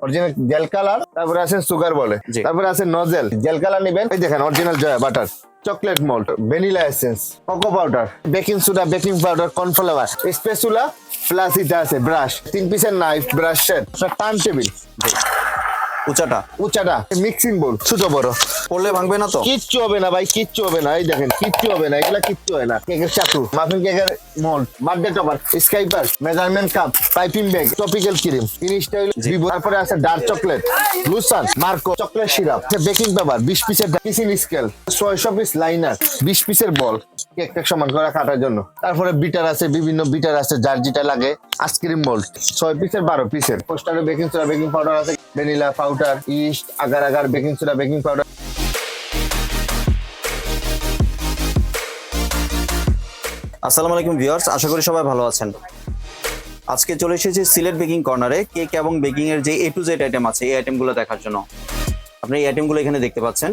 Original jail colour তারপরে আছে sugar বলে। তারপরে আছে নজেল জেল কালার নেবেন। এই দেখেন original Joya butter chocolate malt vanilla essence cocoa powder baking soda baking powder cornflour spatula plus ইটা আছে ব্রাশ তিন পিসের knife brush set turntable উঁচাটা? উচ্চাটা মিক্সিং বোর্ড ছোট বড়। পড়লে ভাঙবে না তো? কিচ্ছু হবে না ভাই কিচ্ছু হবে না। এই দেখেন কিচ্ছু হবে না। এগুলা কিচ্ছু হয় না। কেকের চাকু মাফিন কেকের mould birthday topper স্কাইপার measurement cup piping bag topical cream জিনিসটা হলো ভিভো তারপরে আছে ডার্ক চকলেট লুসান মার্কো চকলেট সিরাপ বেকিং পেপার বিশ পিসের কিসিং স্কেল ছয়শো পিস লাইনার বিশ পিসের বল কেক টেক সমান করে কাটার জন্য। তারপরে বিটার আছে, বিভিন্ন বিটার আছে, যার যেটা লাগে আইসক্রিম মোল্ড ছয় পিসের বারো পিসের পোস্টারে বেকিং সোডা বেকিং পাউডার আছে vanilla powder yeast agar agar baking soda baking powder আসসালামু আলাইকুম ভিউয়ার্স, আশা করি সবাই ভালো আছেন। আজকে চলে এসেছি সিলেট বেকিং কর্নারে কেক এবং বেকিং এর যে এ টু জেড আইটেম আছে, এই আইটেমগুলো দেখার জন্য। আপনি এই আইটেমগুলো এখানে দেখতে পাচ্ছেন।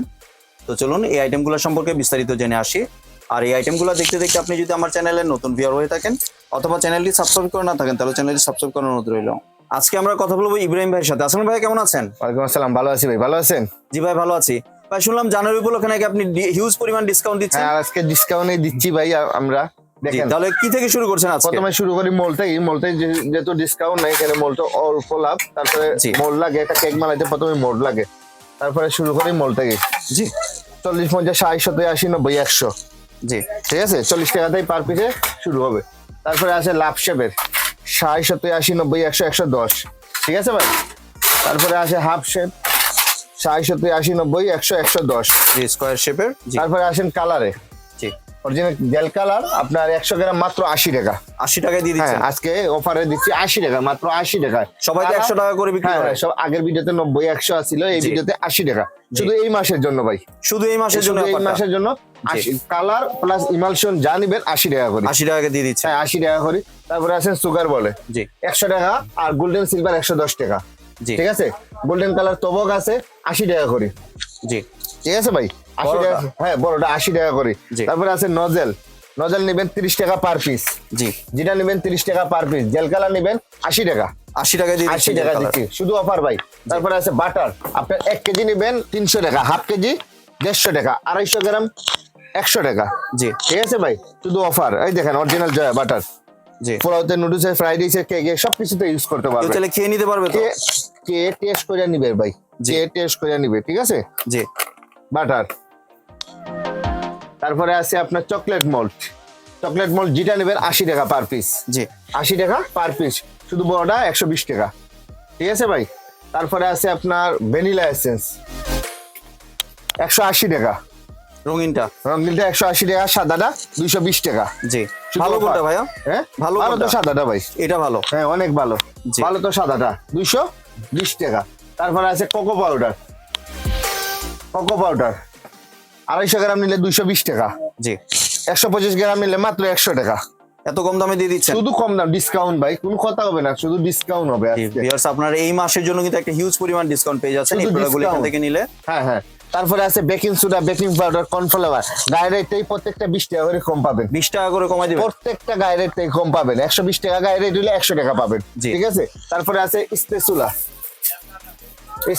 তো চলুন, এই আইটেমগুলো সম্পর্কে বিস্তারিত জেনে আসি। আর এই আইটেমগুলো দেখতে দেখতে আপনি যদি আমার চ্যানেলের নতুন ভিউয়ার হয়ে থাকেন অথবা চ্যানেলটি সাবস্ক্রাইব করে না থাকেন তাহলে চ্যানেলটি সাবস্ক্রাইব করার অনুরোধ রইল। আজকে আমরা কথা বলব ইব্রাহিম ভাইয়ের সাথে। আসলাম ভাই কেমন আছেন? ওয়ালাইকুম আসসালাম ভালো আছি ভাই ভালো আছেন? জি ভাই ভালো আছি। ভাই শুনলাম জানুয়ারি উপলক্ষে নাকি আপনি হিউজ পরিমাণ ডিসকাউন্ট দিচ্ছেন। হ্যাঁ আজকে ডিসকাউন্টে দিচ্ছি ভাই আমরা। দেখেন। তাহলে কি থেকে শুরু করছেন আজকে? প্রথমে শুরু করি মোল থেকে মোল থেকে যে- যেহেতু ডিসকাউন্ট নাই এখানে মোলটা অল্প লাভ। তারপরে। মোল লাগে একটা কেক বানাইতে প্রথমে মোল লাগে। তারপরে শুরু করি মোল থেকে জি। চল্লিশ পঞ্চাশ ষাট সত্তর আশি নব্বই একশো। জি ঠিক আছে? চল্লিশ টাকাতেই পার পিসে শুরু হবে। তারপরে আছে লাভ শেপের। ষাট সত্তর আশি নব্বই একশো একশো দশ। ঠিক আছে ভাই? তারপরে আছে হাফ শেপ। ষাট সত্তর আশি নব্বই একশো একশো দশ। স্কোয়ার শেপের তারপরে আসেন কালারে অরিজিনাল জেল কালার আপনার একশো গ্রাম মাত্র আশি টাকা। আশি টাকায় দিয়ে হ্যাঁ আজকে অফারে দিচ্ছি আশি টাকা মাত্র আশি টাকা। সবাই তো একশো টাকা করে বিক্রি হ্যাঁ করে। সব আগের ভিডিওতে নব্বই একশো ছিল এই ভিডিওতে আশি টাকা। শুধু এই মাসের জন্য ভাই। শুধু এই মাসের জন্য এই মাসের জন্য কালার প্লাস ইমালশন যা নিবেন আশি টাকা করে। আশি টাকা দিয়ে দিচ্ছে। হ্যাঁ আশি টাকা করে। তারপরে আছেন সুগার বলে। জি। একশো টাকা আর গোল্ডেন সিলভার একশো দশ টাকা। জি। ঠিক আছে? গোল্ডেন কালার তবক আছে আশি টাকা করে। জি। ঠিক আছে ভাই? হ্যাঁ বড়টা আশি টাকা করে। তারপরে আছে নজেল। নজেল নেবেন তিরিশ টাকা পার পিস জি। যেটা নেবেন তিরিশ টাকা পার পিস জেল কালার নেবেন আশি টাকা। আশি টাকা দিয়ে আশি টাকা দিচ্ছি। শুধু অফার ভাই। তারপরে আছে বাটার আপনার এক কেজি নেবেন তিনশো টাকা হাফ কেজি দেড়শো টাকা আড়াইশো গ্রাম একশো টাকা। জি। ঠিক আছে ভাই? শুধু অফার এই দেখেন অরিজিনাল জয়া বাটার জি। পোলাওতে নুডলস ফ্রাইড রাইস কেকে সব কিছুতে ইউজ করতে পারবে। চাইলে খেয়ে নিতে পারবে তো? কে কে টেস্ট করে নিবে ভাই? জি। টেস্ট করে নিবে ঠিক আছে? জি। বাটার তারপরে আছে আপনার চকলেট মল্ট চকলেট মল্ট যেটা নেবেন আশি টাকা পার পিস জি। আশি টাকা পার পিস শুধু বড়টা একশো বিশ টাকা। ঠিক আছে ভাই? তারপরে আছে আপনার ভ্যানিলা এসেন্স একশো আশি টাকা। রঙিনটা। রঙিনটা একশো আশি টাকা সাদাটা দুইশো বিশ টাকা। জি। ভালো কোনটা ভাইয়া? হ্যাঁ? ভালো ভালো তো সাদাটা ভাই। এটা ভালো। হ্যাঁ অনেক ভালো। ভালো তো সাদাটা দুইশো বিশ টাকা। তারপরে আছে কোকো পাউডার কোকো পাউডার আড়াইশো গ্রাম নিলে দুইশো বিশ টাকা। জি। একশো পঁচিশ গ্রাম নিলে মাত্র একশো টাকা। এত কম দামে দিয়ে দিচ্ছেন? শুধু কম দাম ডিসকাউন্ট ভাই কোনো কথা হবে না শুধু ডিসকাউন্ট হবে ভিউয়ার্স আপনার এই মাসের জন্য কিন্তু একটা হিউজ পরিমাণ ডিসকাউন্ট পেয়ে যাচ্ছেন এই প্রোডাক্টগুলো এখান থেকে নিলে। হ্যাঁ হ্যাঁ। তারপরে আছে baking soda baking powder cornflour গায়ের প্রত্যেকটা বিশ টাকা করে কম পাবেন। বিশ টাকা করে কমাই দিবেন? প্রত্যেকটা গায়ের থেকে কম পাবেন। একশো বিশ টাকা গায়ের হলে একশো টাকা পাবেন। ঠিক আছে? তারপরে আছে স্পেসুলা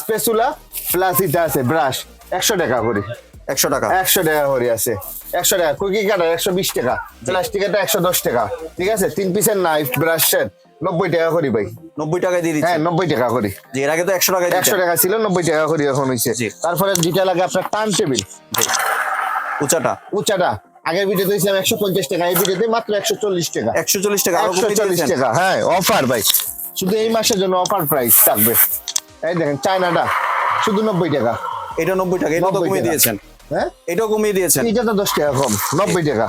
স্পেসুলা প্লাস এটা আছে ব্রাশ একশো টাকা করে। একশো টাকা। একশো টাকা করে আছে। একশো টাকা। কুকি কাটার একশো বিশ টাকা। প্লাস্টিকেরটা একশো দশ টাকা। ঠিক আছে? তিন পিসের নাইফ ব্রাশ সেট নব্বই টাকা করি ভাই। নব্বই টাকায় দিয়ে হ্যাঁ নব্বই টাকা করি এর আগে তো একশো টাকায় একশো টাকা ছিল নব্বই টাকা করে এখন হয়েছে তারপরে যেটা লাগে আপনার টার্ন টেবিল জি। উঁচাটা। আগের ভিডিওতে দিয়েছিলাম একশো পঞ্চাশ টাকা এই ভিডিওতে মাত্র একশো চল্লিশ টাকা। একশো চল্লিশ টাকা একশো চল্লিশ টাকা। হ্যাঁ অফার ভাই। শুধু এই মাসের জন্য অফার প্রাইস থাকবে। এই দেখেন চায়নাটা। শুধু নব্বই টাকা। এটা নব্বই টাকা এটা তো 90 কমিয়ে দিয়েছেন। হ্যাঁ? এটাও কমিয়ে দিয়েছেন। এটা তো দশ টাকা কম নব্বই টাকা।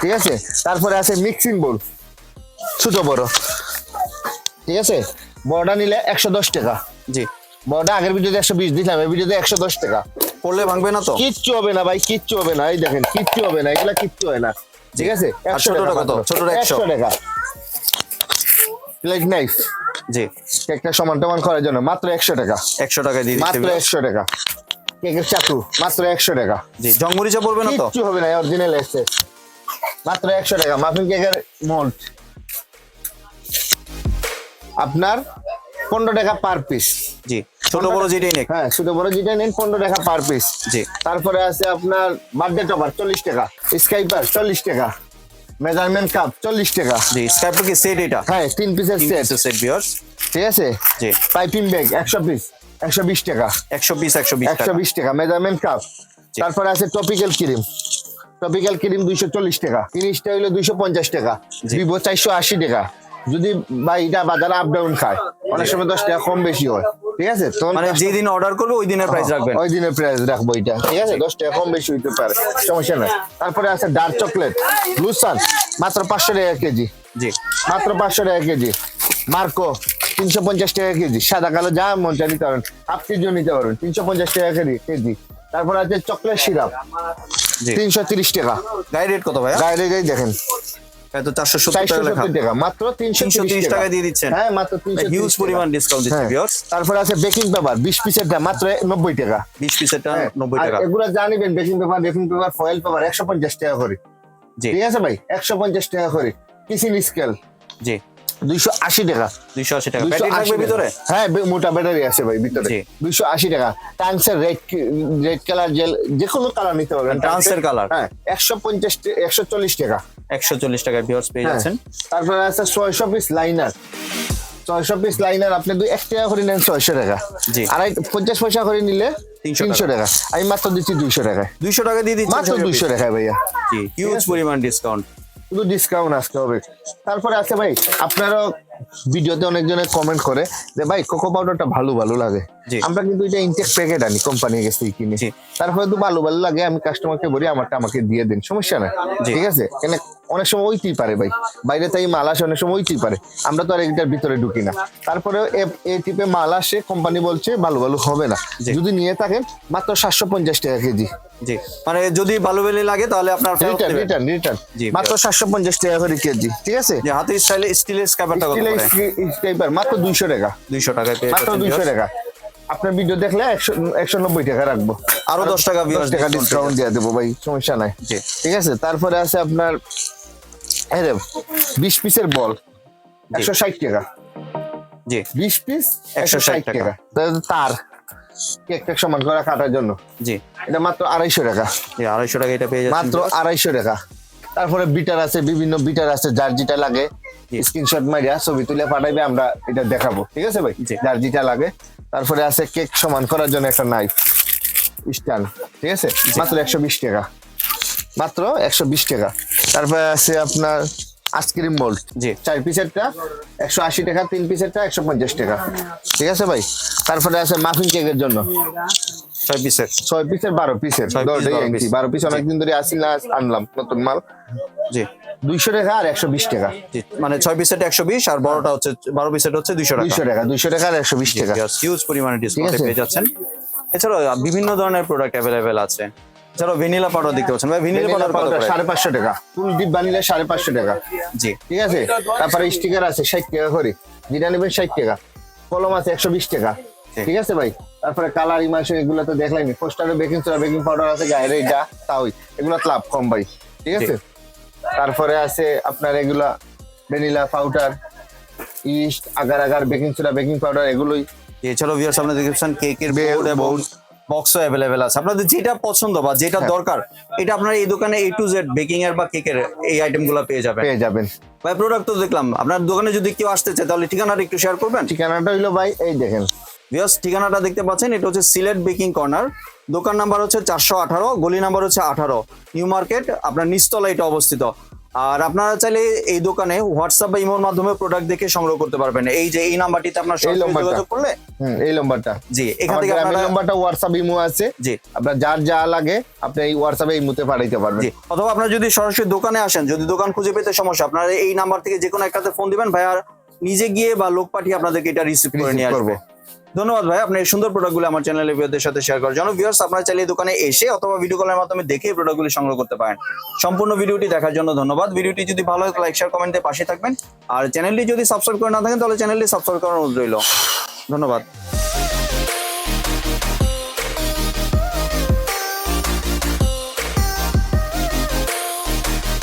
ঠিক আছে? তারপরে আছে মিক্সিং বোল ছোট বড়। ঠিক আছে? বড়টা নিলে একশো দশ টাকা। জি। বড়টা আগের ভিডিওতে একশো বিশ দিলাম এই ভিডিওতে একশো দশ টাকা। পড়লে ভাঙবে না তো? কিচ্ছু হবে না ভাই কিচ্ছু হবে না। এই দেখেন কিচ্ছু হবে না এগুলা কিচ্ছু হয় না। ঠিক আছে? আর ছোটটা কত? ছোটটা একশো। টাকা। প্লেট নাইফ জি। কেকটা সমান টমান করার জন্য মাত্র একশো টাকা। একশো টাকায় দিয়ে মাত্র একশো টাকা। কেকের চাকু মাত্র একশো টাকা। জি জংমরিচা পড়বে না তো? কিচ্ছু হবে না অরিজিনাল এসছে মাত্র একশো টাকা মাফিন কেকের মোল্ড। আপনার পনেরো টাকা পার পিস জি ছোট বড় যেটাই নেক। হ্যাঁ ছোট বড় যেটা নেন পনেরো টাকা পার পিস জি। তারপরে আছে আপনার বার্থডে টপার চল্লিশ টাকা। স্কাইপার চল্লিশ টাকা। মেজারমেন্ট কাপ চল্লিশ টাকা। জি স্কাইপটা কি সেট এটা? হ্যাঁ তিন পিসের সেট সেট ভিউয়ার্স ঠিক আছে? জি। পাইপিং ব্যাগ একশো পিস একশো বিশ টাকা। একশো পিস একশো বিশ একশো বিশ টাকা মেজারমেন্ট কাপ তারপরে আছে টপিক্যাল ক্রিম টপিক্যাল ক্রিম দুইশো চল্লিশ টাকা। জিনিসটা হইল দুইশো পঞ্চাশ টাকা। ভিভো চারশো আশি টাকা। যদি বা এটা বাজারে আপ ডাউন খায় অনেক সময় দশ টাকা কম বেশি হয়। ঠিক আছে? তখন মানে যেদিন অর্ডার করবে ওই দিনের প্রাইস রাখবেন। ওই দিনের প্রাইস রাখব এটা। ঠিক আছে? দশ টাকা কম বেশি হইতে পারে। সমস্যা নাই। তারপরে আছে ডার্ক চকলেট লুসান মাত্র পাঁচশো টাকা কেজি। জি। মাত্র পাঁচশো টাকা কেজি। মার্কো তিনশো পঞ্চাশ টাকা কেজি সাদা কালো যা মন চা নিতে পারেন হাফ কেজিও নিতে পারবেন তিনশো পঞ্চাশ টাকা কেজি কেজি। তারপর আছে চকলেট সিরাপ তিনশো তিরিশ টাকা। গাড়ি রেট কত ভাইয়া? গায়ে গায়ে দেখেন। এত চারশো সত্তর টাকা লেখা। সত্তর টাকা মাত্র তিনশো তিনশো তিরিশ টাকা। দিয়ে দিচ্ছেন। হ্যাঁ মাত্র তিনশো হিউজ পরিমাণ ডিসকাউন্ট দিচ্ছে হ্যাঁ। ভিউয়ার্স তারপরে আছে বেকিং পেপার বিশ পিসের দাম মাত্র নব্বই টাকা। বিশ পিসেরটা হ্যাঁ, নব্বই টাকা। এগুলো জানিবেন baking paper baking paper foil paper একশো পঞ্চাশ টাকা করে। ঠিক আছে ভাই একশো পঞ্চাশ টাকা করে। স্কেল জি। দুইশো আশি টাকা। দুইশো আশি টাকা। 280 ব্যাটারি থাকবে ভিতরে? হ্যাঁ মোটা ব্যাটারি আছে ভাই ভিতরে। দুইশো আশি টাকা। ট্যাঙ্কসের রেড রেড কালার জেল যে কোনো কালার নিতে পারবেন। ট্রান্সের কালার হ্যাঁ একশো পঞ্চাশ একশো চল্লিশ টাকা। একশো চল্লিশ টাকায় ভিউয়ার্স পেয়ে হ্যাঁ। যাচ্ছেন। তারপরে আছে ছয়শো পিস লাইনার ছয়শো পিস লাইনার আপনি দুই এক টাকা করে নেন ছয়শো টাকা। জি। আড়াই পঞ্চাশ পয়সা করে নিলে 300 তিনশো টাকা। আমি মাত্র দিচ্ছি দুইশো টাকায়। দুইশো টাকা দিয়ে দিচ্ছেন মাত্র দুইশো টাকায় ভাইয়া। হিউজ পরিমাণ ডিসকাউন্ট শুধু ডিসকাউন্ট আসতে হবে তারপরে আছে ভাই, আপনারও ভিডিওতে অনেকজনে কমেন্ট করে যে, ভাই কোকো পাউডারটা ভালো ভালো লাগে। আমরা কিন্তু এটা ইনটেক প্যাকেট আনি কোম্পানি কাছে কিনে। তারপরে তো ভালো ভালো লাগে আমি কাস্টমারকে বলি আমারটা আমাকে দিয়ে দিন সমস্যা নাই। ঠিক আছে? কেন অনেক সময় ওইতেই পারে ভাই। বাইরে তাই মাল আসে অনেক সময় ওইতেই পারে। আমরা তো আর এটার ভিতরে ঢুকি না। তারপরে এই টিপে মাল আসে কোম্পানি বলছে ভালো ভালো হবে না। যদি নিয়ে থাকেন মাত্র সাতশো পঞ্চাশ টাকা কেজি। জি। মানে যদি ভালো বেলে লাগে তাহলে আপনার রিটার্ন রিটার্ন রিটার্ন মাত্র সাতশো পঞ্চাশ টাকা করে কেজি ঠিক আছে? যে হাতের স্টাইলে স্টিলের করে? মাত্র দুইশো টাকা। দুইশো পেয়ে মাত্র দুইশো টাকা। আপনার ভিডিও দেখলে একশো একশো নব্বই টাকা রাখব। আরও 10 টাকা দশ টাকা ডিসকাউন্ট দিয়ে দেবো ভাই সমস্যা নাই। ঠিক আছে? তারপরে আছে আপনার বিশ পিসের বল একশো ষাট টাকা। জি। বিশ পিস একশো ষাট টাকা। তার- কেক টেক সমান করা কাটার জন্য। জি। এটা মাত্র আড়াইশো টাকা। আড়াইশো টাকা এটা পেয়ে মাত্র আড়াইশো টাকা। তারপরে বিটার আছে বিভিন্ন বিটার আছে যার যেটা লাগে। স্ক্রিনশট মারিয়া ছবি তুলে পাঠাইবে আমরা এটা দেখাবো। ঠিক আছে ভাই। যার যেটা লাগে। তারপরে আছে কেক সমান করার জন্য একটা নাইফ স্ট্যান্ড ঠিক আছে? মাত্র একশো বিশ টাকা। মাত্র একশো বিশ টাকা। তারপরে আছে আপনার আইসক্রিম মোল্ড জি। চার পিসেরটা একশো আশি টাকা তিন পিসেরটা একশো পঞ্চাশ টাকা। ঠিক আছে ভাই? তারপরে আছে মাফিন কেকের জন্য। ছয় পিসের ছয় পিসের বারো পিসের বারো পিস অনেকদিন ধরে আসি না আনলাম নতুন মাল। জি। দুইশো টাকা আর একশো বিশ টাকা। মানে ছয় পিসের একশো বিশ আর বড়টা হচ্ছে বারো পিসের হচ্ছে দুইশো টাকা। দুইশো টাকা দুইশো টাকা আর একশো বিশ টাকা। হিউজ পরিমাণে ডিসকাউন্ট। পেয়ে যাচ্ছেন। এছাড়াও বিভিন্ন ধরনের প্রোডাক্ট অ্যাভেলেবেল আছে। এছাড়াও ভ্যানিলা পাউডার দেখতে পাচ্ছেন। ভাই ভ্যানিলা ভ্যানিলা পাউডার কত করে? সাড়ে পাঁচশো টাকা। ফুল ডিপ সাড়ে পাঁচশো টাকা। জি। ঠিক আছে? তারপরে স্টিকার আছে ষাট টাকা করে। যেটা নেবেন ষাট টাকা। কলম আছে একশো বিশ টাকা। ঠিক। আছে ভাই? তারপরে কালার ইমাশন এগুলো তো দেখলাইনি পোস্টারে বেকিং সোডা বেকিং পাউডার আছে গায়ের এটা তাই এগুলো লাভ কম ভাই। ঠিক আছে? তারপরে আছে আপনার এগুলা vanilla powder yeast agar agar baking soda baking powder এগুলোই। এছাড়াও ভিউয়ার্স আপনারা দেখছেন কেকের বোর্ড এবং বক্সও অ্যাভেলেবেল আছে। আপনাদের যেটা পছন্দ বা যেটা হ্যাঁ। দরকার এটা আপনারা এই দোকানে এ টু জেড বেকিং এর বা কেকের এই আইটেমগুলো পেয়ে যাবেন। পেয়ে যাবেন। ভাই প্রোডাক্ট তো দেখলাম। আপনার দোকানে যদি কেউ আসতে চায় তাহলে ঠিকানাটা একটু শেয়ার করবেন? ঠিকানাটা হলো ভাই এই দেখেন। ভিউয়ার্স ঠিকানাটা দেখতে পাচ্ছেন এটা হচ্ছে সিলেট বেকিং কর্নার দোকান নাম্বার হচ্ছে চারশো আঠারো গলি নাম্বার হচ্ছে আঠারো। নিউ মার্কেট আপনার নিচতলা এটা অবস্থিত। আর আপনারা চাইলে এই দোকানে হোয়াটসঅ্যাপ বা ইমোর মাধ্যমে প্রোডাক্ট দেখে সংগ্রহ করতে পারবেন। এই যে এই নাম্বারটিতে আপনার নাম্বারটা। যোগাযোগ করলে এই নম্বরটা জি এখান থেকে আপনারা নম্বরটা হোয়াটসঅ্যাপ ইমো আছে। জি। আপনার যার যা লাগে আপনি এই হোয়াটসঅ্যাপে ইমোতে পাঠাইতে পারবেন। জি অথবা আপনারা যদি সরাসরি দোকানে আসেন যদি দোকান খুঁজে পেতে সমস্যা আপনারা এই নাম্বার থেকে যে কোনো একটাতে ফোন দিবেন ভাই আর নিজে গিয়ে বা লোক পাঠিয়ে আপনাদেরকে এটা রিসিভ করে নিয়ে আসবে। ধন্যবাদ ভাই, আপনি এই সুন্দর প্রোডাক্টগুলো আমার চ্যানেলে ভিউদের সাথে শেয়ার করার জন্য। ভিউয়ার্স আপনারা চাইলে দোকানে এসে অথবা ভিডিও কলের মাধ্যমে দেখে এই প্রোডাক্টগুলি সংগ্রহ করতে পারেন। সম্পূর্ণ ভিডিওটি দেখার জন্য ধন্যবাদ। ভিডিওটি যদি ভালো হয় লাইক শেয়ার কমেন্টে পাশে থাকবেন। আর চ্যানেলটি যদি সাবস্ক্রাইব করে না থাকেন, তাহলে চ্যানেলটি সাবস্ক্রাইব করার অনুরোধ রইল। ধন্যবাদ।